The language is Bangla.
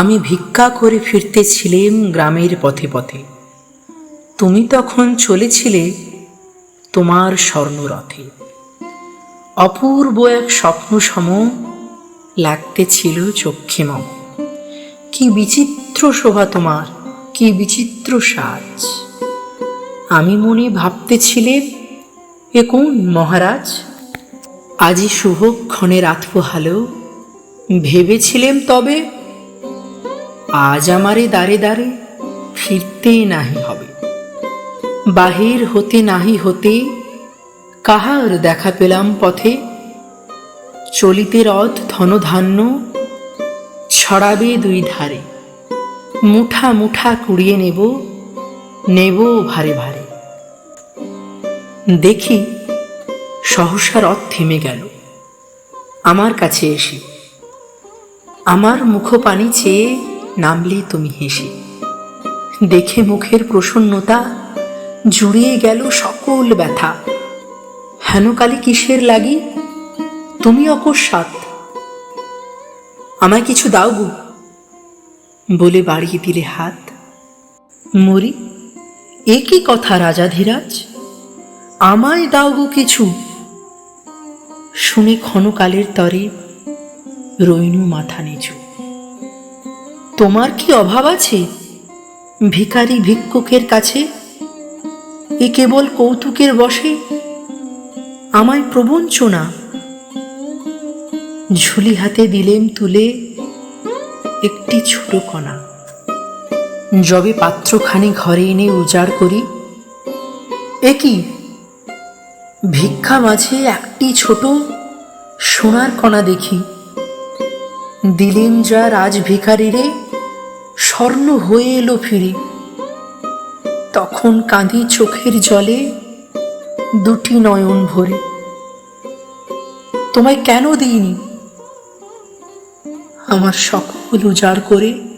আমি ভিক্ষা করে ফিরতেছিলেম গ্রামের পথে পথে। তুমি তখন চলেছিলে তোমার স্বর্ণরথে। অপূর্ব এক স্বপ্ন সম লাগতেছিল চক্ষে মম। কি বিচিত্র শোভা তোমার, কি বিচিত্র সাজ। আমি মনে ভাবতেছিলেম, এ কোন মহারাজ? আজি শুভক্ষণে রাত পোহালো, ভেবেছিলেম তবে আজ আমারে দাঁড়ে দাঁড়ে ফিরতে নাহি হবে। বাহির হতে নাহি হতে কাহার দেখা পেলাম পথে? চলিতে রথ ধনধান্য ছড়াবে দুই ধারে। মুঠা মুঠা কুড়িয়ে নেব নেব ভারে ভারে। দেখি সহসা রথ থেমে গেল। আমার কাছে এসে, আমার মুখপানি চেয়ে নামলে তুমি হেসে। দেখে মুখের প্রসন্নতা, জুড়িয়ে গেল সকল ব্যথা। হেনকালে কিসের লাগি? তুমি অকস্মাৎ। আমায় কিছু দাও গো। বলে বাড়িয়ে দিলে হাত। মরি, এ কি কথা রাজাধিরাজ আমায় দাও গো কিছু। শুনে ক্ষণকালের তরে রইনু মাথা নিচু। তোমার কি অভাব আছে? ভিখারি ভিক্ষুকের কাছে? এ কেবল কৌতুকের বসে আমায় প্রবঞ্চনা ঝুলি হাতে দিলেম তুলে একটি ছোট কণা। যবে পাত্রখানি ঘরে এনে উজাড় করি। এ কি? ভিক্ষা মাঝে একটি ছোট সোনার কণা দেখি। দিলেন যা রাজ ভিখারিরে স্বর্ণ হয়ে এলো ফিরে। তখন কাঁদি চোখের জলে দুটি নয়ন ভরে। তোমায় কেন দিইনি? আমার সকল উজাড় করে